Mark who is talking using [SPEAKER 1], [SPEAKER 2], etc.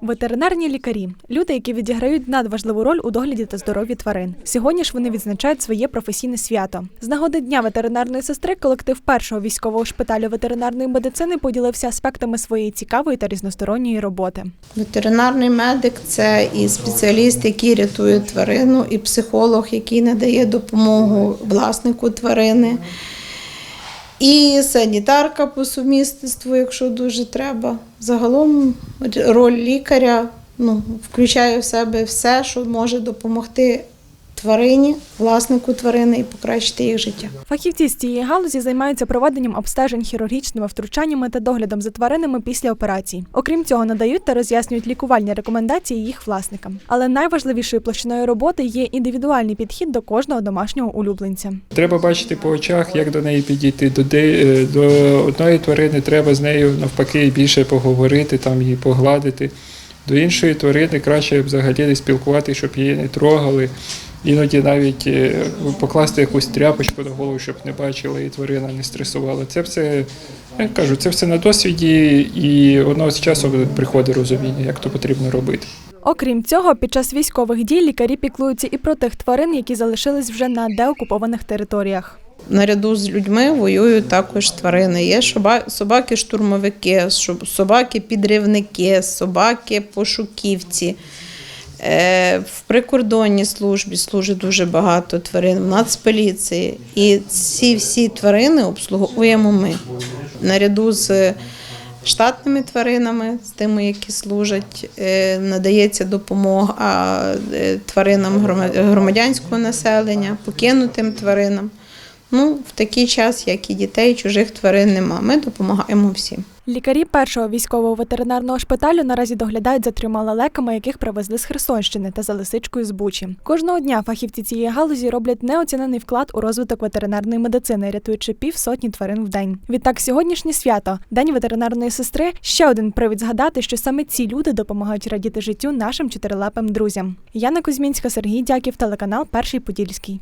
[SPEAKER 1] Ветеринарні лікарі люди, які відіграють надважливу роль у догляді та здоров'ї тварин. Сьогодні ж вони відзначають своє професійне свято. З нагоди дня ветеринарної сестри колектив першого військового шпиталю ветеринарної медицини поділився аспектами своєї цікавої та різносторонньої роботи.
[SPEAKER 2] Ветеринарний медик це і спеціаліст, який рятує тварину, і психолог, який надає допомогу власнику тварини, і санітарка по сумісництву, якщо дуже треба. Загалом роль лікаря ну, включає в себе все, що може допомогти тварині, власнику тварини і покращити їх життя.
[SPEAKER 1] Фахівці з цієї галузі займаються проведенням обстежень хірургічними втручаннями та доглядом за тваринами після операцій. Окрім цього, надають та роз'яснюють лікувальні рекомендації їх власникам. Але найважливішою площиною роботи є індивідуальний підхід до кожного домашнього улюбленця.
[SPEAKER 3] Треба бачити по очах, як до неї підійти. До, де, е, до одної тварини треба з нею навпаки більше поговорити, там її погладити. До іншої тварини краще взагалі не спілкуватися, щоб її не трогали. Іноді навіть е, покласти якусь тряпочку на голову, щоб не бачила і тварина не стресувала. Це все, я кажу, це все на досвіді, і одного з часом приходить розуміння, як то потрібно робити.
[SPEAKER 1] Окрім цього, під час військових дій лікарі піклуються і про тих тварин, які залишились вже на деокупованих територіях.
[SPEAKER 2] Наряду з людьми воюють також тварини. Є собаки-штурмовики, собаки-підривники, собаки-пошуківці. Е, В прикордонній службі служить дуже багато тварин, в Нацполіції. І ці всі тварини обслуговуємо ми. Наряду з штатними тваринами, з тими, які служать, е, надається допомога е, тваринам грома- громадянського населення, покинутим тваринам. Ну, в такий час, як і дітей, чужих тварин нема. Ми допомагаємо всім.
[SPEAKER 1] Лікарі першого військового ветеринарного шпиталю наразі доглядають за трьома лелеками, яких привезли з Херсонщини та за лисичкою з Бучі. Кожного дня фахівці цієї галузі роблять неоцінений вклад у розвиток ветеринарної медицини, рятуючи півсотні тварин в день. Відтак, сьогоднішнє свято, день ветеринарної сестри, ще один привід згадати, що саме ці люди допомагають радіти життю нашим чотирилапим друзям. Яна Кузьмінська, Сергій Дяків, телеканал Перший Подільський.